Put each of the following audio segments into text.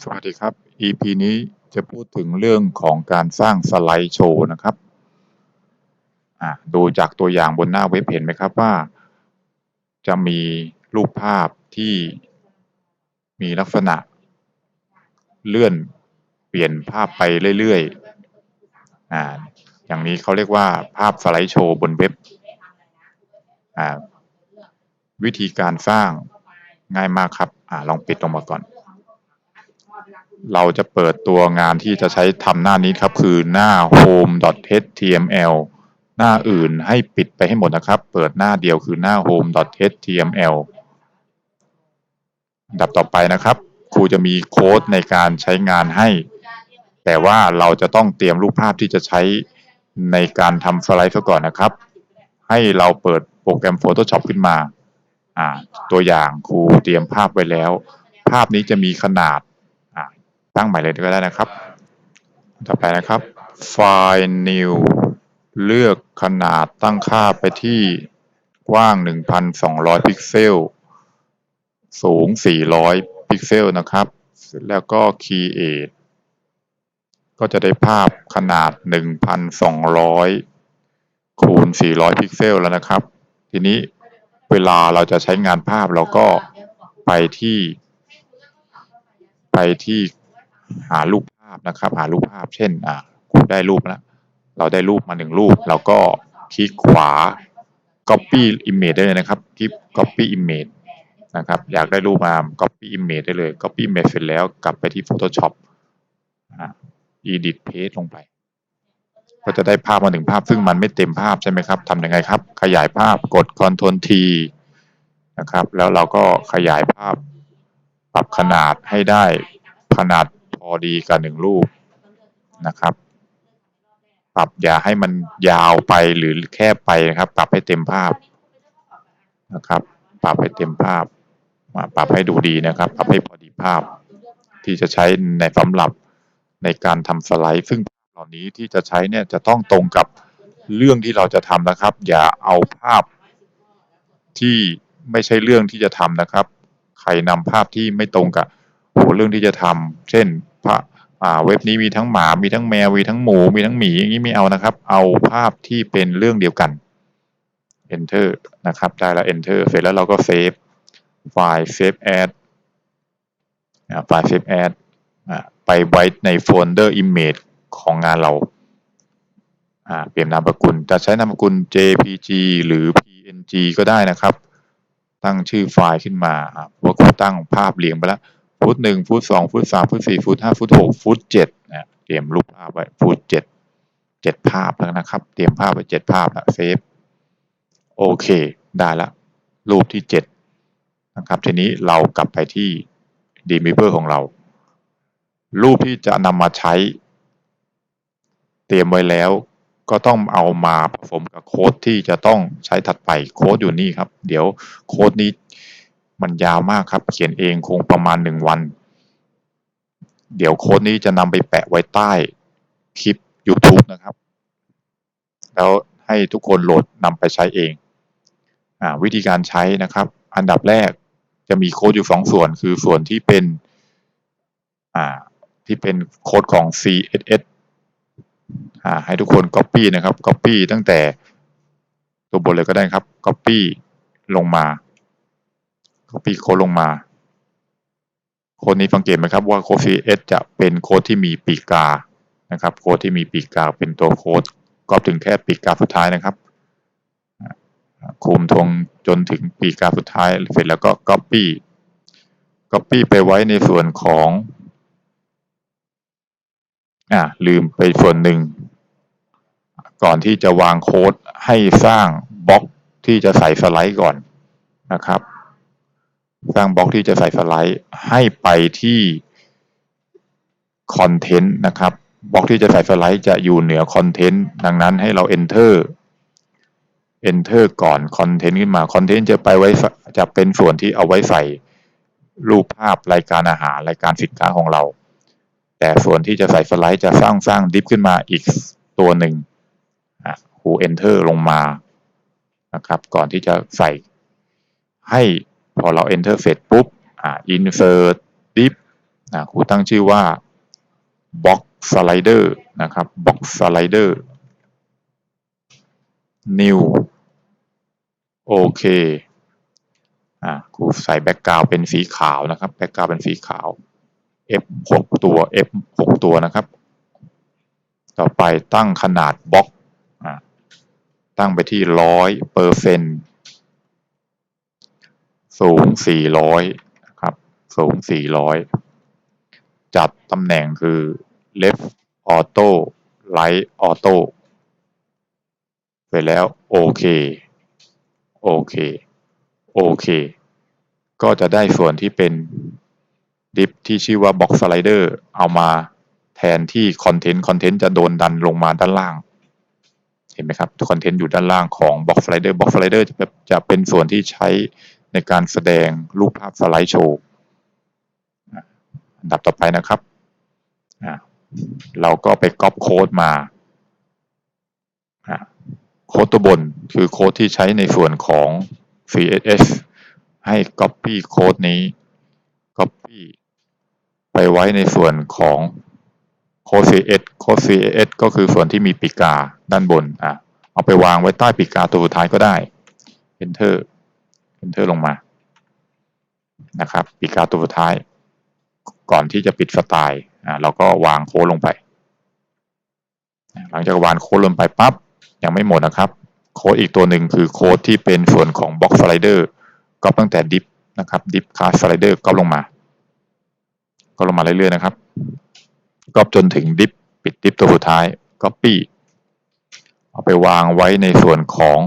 สวัสดีครับ EP นี้จะพูดถึงเรื่องของการสร้างสไลด์โชว์นะครับดูจากตัวอย่างบนหน้าเว็บเห็นไหมครับว่า จะมีรูปภาพที่มีลักษณะ เลื่อนเปลี่ยนภาพไปเรื่อยๆออย่างนี้เขาเรียกว่าภาพสไลด์โชว์บนเว็บ วิธีการสร้างง่ายมากครับอลองปิดลงมาก่อน เราจะเปิดตัวงานที่จะใช้ทำหน้านี้ครับคือหน้า home.html หน้าอื่นให้ปิดไปให้หมดนะครับ เปิดหน้าเดียวคือหน้า home.html ดับต่อไปนะครับ ครูจะมีโค้ดในการใช้งานให้ แต่ว่าเราจะต้องเตรียมรูปภาพที่จะใช้ในการทำสไลด์ซะก่อนนะครับ ให้เราเปิดโปรแกรม Photoshop ขึ้นมา ตัวอย่างครูเตรียมภาพไว้แล้ว ภาพนี้จะมีขนาด ตั้งใหม่เลยก็ได้นะครับ ต่อไปนะครับ ไฟล์ new เลือกขนาดตั้งค่าไปที่กว้าง 1,200 พิกเซล สูง 400 พิกเซลนะครับ แล้วก็ create ก็จะได้ภาพขนาด 1,200 คูณ 400 พิกเซลแล้วนะครับ ทีนี้เวลาเราจะใช้งานภาพเราก็ไปที่ ไปที่ หารูปภาพนะครับ หารูปภาพ เช่นอ่าคุณได้รูปแล้วเราได้รูปมาหนึ่งรูป เราก็คลิกขวา copy image ได้เลยนะครับคลิก copy image นะครับ อยากได้รูปมา copy image ได้เลย copy image เสร็จแล้วกลับไปที่ Photoshop อ่า edit paste ลงไป ก็จะได้ภาพมาหนึ่งภาพ ซึ่งมันไม่เต็มภาพใช่ไหมครับทำยังไงครับ ขยายภาพกด Ctrl T นะครับ แล้วเราก็ขยายภาพปรับขนาดให้ได้ขนาด พอดีกับหนึ่งรูปนะครับ ปรับอย่าให้มันยาวไปหรือแคบไปนะครับ ปรับให้เต็มภาพนะครับ ปรับให้เต็มภาพปรับให้ดูดีนะครับ ปรับให้พอดีภาพ ที่จะใช้ในสำหรับในการทำสไลด์ ซึ่งเหล่านี้ที่จะใช้เนี่ยจะต้องตรงกับเรื่องที่เราจะทำนะครับ อย่าเอาภาพที่ไม่ใช่เรื่องที่จะทำนะครับ ใครนำภาพที่ไม่ตรงกับ โหเรื่องที่จะทำเช่นพระอ่าเว็บนี้มีทั้งหมา มีทั้งแมว มีทั้งหมู มีทั้งหมีอย่างนี้ไม่เอานะครับ เอาภาพที่เป็นเรื่องเดียวกัน enter นะครับ ได้แล้ว enter เสร็จแล้วเราก็เซฟไฟล์ save as ไฟล์ save as ไปไว้ในโฟลเดอร์ image ของงานเรา เปลี่ยนนามสกุล จะใช้นามสกุล jpg หรือ png ก็ได้นะครับ ตั้งชื่อไฟล์ขึ้นมาว่าครูตั้งภาพเรียงไปแล้ว ฟุตหนึ่งฟุตสองฟุตสามฟุตสี่ฟุตห้าฟุตหกฟุตเจ็ดนะเตรียมรูปภาพไว้ฟุตเจ็ดเจ็ดภาพแล้วนะครับ เตรียมภาพไว้เจ็ดภาพแล้วเซฟโอเค ได้ละ รูปที่เจ็ดนะครับ ทีนี้เรากลับไปที่ d m e v e r ของเรา รูปที่จะนำมาใช้ เตรียมไว้แล้วก็ต้องเอามาผสมกับโค้ดที่จะต้องใช้ถัดไปโค้ดอยู่นี่ครับ เดี๋ยวโค้ดนี้ มันยาวมากครับ เขียนเองคงประมาณหนึ่งวัน เดี๋ยวโค้ดนี้จะนำไปแปะไว้ใต้คลิป YouTube นะครับ แล้วให้ทุกคนโหลดนำไปใช้เองอวิธีการใช้นะครับ อันดับแรกจะมีโค้ดอยู่สองส่วน คือส่วนที่เป็นที่เป็นโค้ดของ CSS อให้ทุกคน Copy นะครับ Copy ตั้งแต่ตัวบนเลยก็ได้ครับ Copy ลงมา Copy โค้ดลงมา โค้ดนี้สังเกตไหมครับว่าโค้ด CSS จะเป็นโค้ดที่มีปีกานะครับโค้ดที่มีปีกาเป็นตัวโค้ดก็ถึงแค่ปีกาสุดท้ายนะครับคุมทงจนถึงปีกกาสุดท้าย เสร็จแล้วก็ Copy Copy ไปไว้ในส่วนของอ่าลืมไปส่วนหนึ่ง ก่อนที่จะวางโค้ดให้สร้างบล็อกที่จะใส่สไลด์ก่อนนะครับ สร้างบล็อกที่จะใส่สไลด์ให้ไปที่คอนเทนต์นะครับบล็อกที่จะใส่สไลด์จะอยู่เหนือคอนเทนต์ดังนั้นให้เรา enter enter ก่อนคอนเทนต์ขึ้นมาคอนเทนต์จะไปไว้จะเป็นส่วนที่เอาไว้ใส่รูปภาพรายการอาหารรายการสินค้าของเรา แต่ส่วนที่จะใส่สไลด์จะสร้างสร้างดิฟขึ้นมาอีกตัวหนึ่งอะหู enter ลงมานะครับ ก่อนที่จะใส่ให้ พอเรา enter เสร็จปุ๊บอ่า insert div นะครูตั้งชื่อว่า box slider นะครับ box slider new โอเคอ่าครูใส่แบ็กกราวเป็นสีขาวนะครับแบ็กกราวเป็นสีขาว f 6ตัว f 6ตัวนะครับ ต่อไปตั้งขนาดบล็อกอตั้งไปที่ร้อยเปอร์เซ็นต์ สูงสี่ร้อยนะครับสูงสี่ร้อยจัดตำแหน่งคือ left auto right auto ไปแล้วโอเคโอเคโอเค ก็จะได้ส่วนที่เป็นดิฟที่ชื่อว่า box slider เอามาแทนที่คอนเทนต์คอนเทนต์จะโดนดันลงมาด้านล่าง เห็นไหมครับคอนเทนต์อยู่ด้านล่างของ box slider box slider จะจะเป็นส่วนที่ใช้ ในการแสดงรูปภาพสไลด์โชว์อันดับต่อไปนะครับ เราก็ไปก๊อปโค้ดมา โค้ดตัวบนคือโค้ดที่ใช้ในส่วนของ CSS ให้ Copy โค้ดนี้ Copy ไปไว้ในส่วนของโค้ด CSS โค้ด CSS ก็คือส่วนที่มีปีกาด้านบนอะเอาไปวางไว้ใต้ปีกาตัวสุดท้ายก็ได้ Enter Enter ลงมานะครับปีกาตัวสุดท้าย ก่อนที่จะปิดสไตล์อะเราก็วางโค้ดลงไป หลังจากวางโค้ดลงไปปั๊บยังไม่หมดนะครับ โค้ดอีกตัวหนึ่งคือโค้ดที่เป็นส่วนของ box slider ก็ตั้งแต่ div นะครับ div class slider ก็ลงมา ก็ลงมาเรื่อยๆนะครับ ก็จนถึง div ปิด div ตัวสุดท้าย copy เอาไปวางไว้ในส่วนของ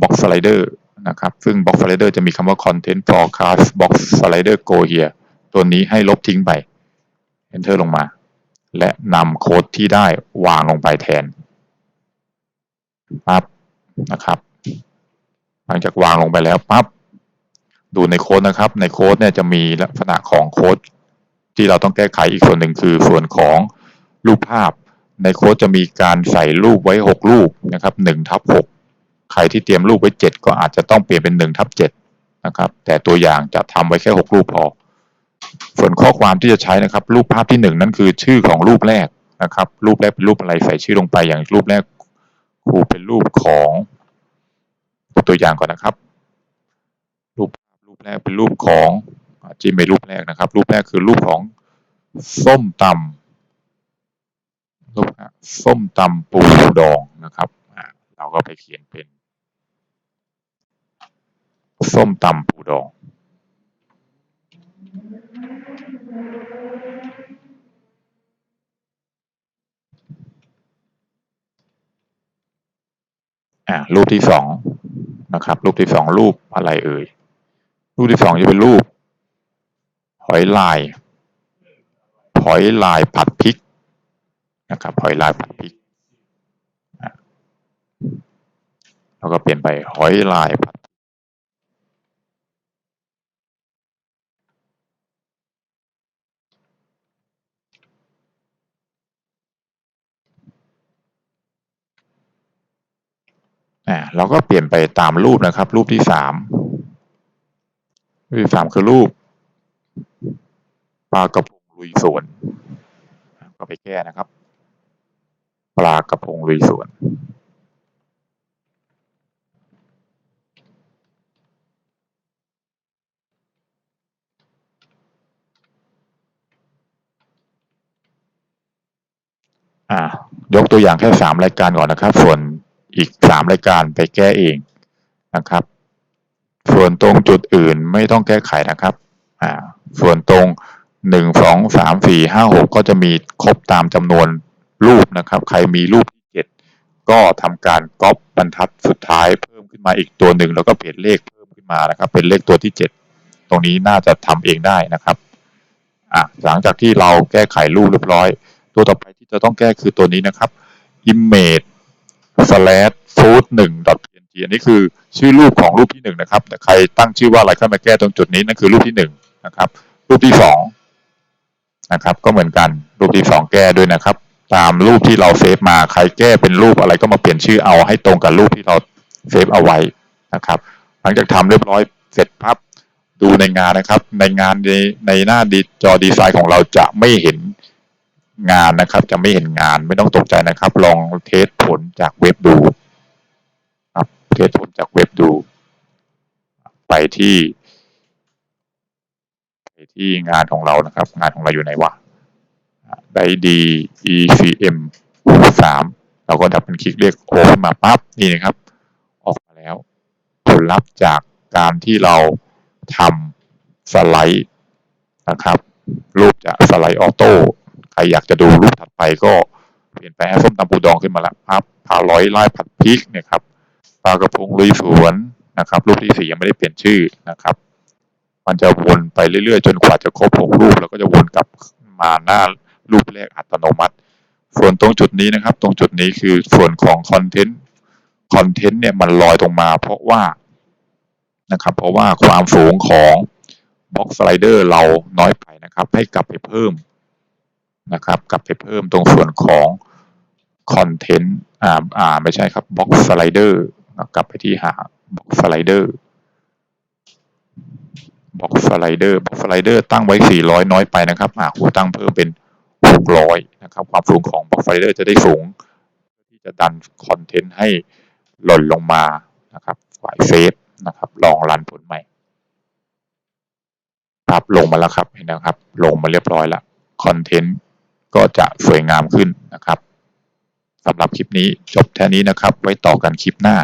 box slider นะครับ ซึ่ง box slider จะมีคำว่า content forecast box slider go here ตัวนี้ให้ลบทิ้งไป enter ลงมา และนำโค้ดที่ได้วางลงไปแทนปั๊บนะครับ หลังจากวางลงไปแล้วปั๊บดูในโค้ดนะครับ ในโค้ดเนี่ยจะมีลักษณะของโค้ดที่เราต้องแก้ไขอีกส่วนหนึ่งคือส่วนของรูปภาพ ในโค้ดจะมีการใส่รูปไว้หกรูปนะครับหนึ่งทับหก ใครที่เตรียมรูปไว้เจ็ดก็อาจจะต้องเปลี่ยนเป็นหนึ่งทับเจ็ดนะครับ แต่ตัวอย่างจะทำไว้แค่หกรูปพอ ส่วนข้อความที่จะใช้นะครับ รูปภาพที่หนึ่งนั่นคือชื่อของรูปแรกนะครับ รูปแรกเป็นรูปอะไรใส่ชื่อลงไปอย่างรูปแรกครูเป็นรูปของตัวอย่างก่อนนะครับ รูปรูปแรกเป็นรูปของจิ้มไปรูปแรกนะครับ รูปแรกคือรูปของส้มตำรูปส้มตำปูดองนะครับ เราก็ไปเขียนเป็น ส้มตำปูดองอ่ารูปที่สองนะครับ รูปที่สองรูปอะไรเอ่ย รูปที่สองจะเป็นรูป หอยลาย หอยลายผัดพริกนะครับ หอยลายผัดพริกแล้วก็เปลี่ยนไปหอยลายผัด อ่าเราก็เปลี่ยนไปตามรูปนะครับ รูปที่สามรูปที่สามคือรูปปลากระพงลุยสวนก็ไปแก้นะครับ ปลากระพงลุยสวนอ่ายกตัวอย่างแค่สามรายการก่อนนะครับ ส่วน อีกสามรายการไปแก้เองนะครับ ส่วนตรงจุดอื่นไม่ต้องแก้ไขนะครับอ่าส่วนตรงหนึ่งสองสามสี่ห้าหกก็จะมีครบตามจำนวนรูปนะครับ ใครมีรูปที่เจ็ดก็ทำการก๊อปบรรทัดสุดท้ายเพิ่มขึ้นมาอีกตัวหนึ่งแล้วก็เปลี่ยนเลขเพิ่มขึ้นมานะครับ เป็นเลขตัวที่เจ็ดตรงนี้น่าจะทำเองได้นะครับอ่าหลังจากที่เราแก้ไขรูปเรียบร้อย ตัวต่อไปที่จะต้องแก้คือตัวนี้นะครับ image slash food หนึ่ง png อันนี้คือชื่อรูปของรูปที่หนึ่งนะครับแต่ใครตั้งชื่อว่าอะไรเข้ามาแก้ตรงจุดนี้นั่นคือรูปที่หนึ่งนะครับ รูปที่สองนะครับ ก็เหมือนกันรูปที่สองแก้ด้วยนะครับ ตามรูปที่เราเซฟมาใครแก้เป็นรูปอะไรก็มาเปลี่ยนชื่อเอาให้ตรงกับรูปที่เราเซฟเอาไว้นะครับ หลังจากทำเรียบร้อยเสร็จปั๊บดูในงานนะครับ ในงานในในหน้าดีจอดีไซน์ของเราจะไม่เห็น งานนะครับ จะไม่เห็นงานไม่ต้องตกใจนะครับ ลองเทสผลจากเว็บดูครับเทสผลจากเว็บดู ไปที่ ไปที่งานของเรานะครับ งานของเราอยู่ไหนวะได้ดี ECM สามเราก็ดับเป็นคลิกเรียกโอขึ้นมาปั๊บนี่นะครับ ออกมาแล้ว ผลลัพธ์จากการที่เราทำสไลด์นะครับ รูปจะสไลด์ออโต้ รอยากจะดูรูปถัดไปก็เปลี่ยนไปให้ส้มตำปูดองขึ้นมาล้วปั๊บผาร้อยไล่ผัดพริกเนี่ยครับปลากระพงลุยสวนนะครับ รูปที่สี่ยังไม่ได้เปลี่ยนชื่อนะครับ มันจะวนไปเรื่อยๆ จนกว่าจะครบหกรูป แล้วก็จะวนกลับมาหน้ารูปแรกอัตโนมัติ ส่วนตรงจุดนี้นะครับ ตรงจุดนี้คือส่วนของคอนเทนต์คอนเทนต์เนี่ยมันลอยตรงมา เพราะว่านะครับ เพราะว่าความสูงของบล็อกสไลเดอร์เราน้อยไปนะครับ ให้กลับไปเพิ่ม นะครับกลับไปเพิ่มตรงส่วนของคอนเทนต์อ่าอ่าไม่ใช่ครับบล็อกสไลเดอร์กลับไปที่หาบล็อกสไลเดอร์บล็อกสไลเดอร์บล็อกสไลเดอร์ตั้งไว้ 400 น้อยไปนะครับอ่าคูตั้งเพิ่มเป็น 600 นะครับ ความสูงของบล็อกสไลเดอร์จะได้สูง ที่จะดันคอนเทนต์ให้หล่นลงมานะครับฝ่ายเซฟนะครับ ลองรันผลใหม่ครับลงมาแล้วครับเห็นนะครับ ลงมาเรียบร้อยแล้วคอนเทนต์ ก็จะสวยงามขึ้นนะครับสำหรับคลิปนี้จบแค่นี้นะครับ ไว้ต่อกันคลิปหน้า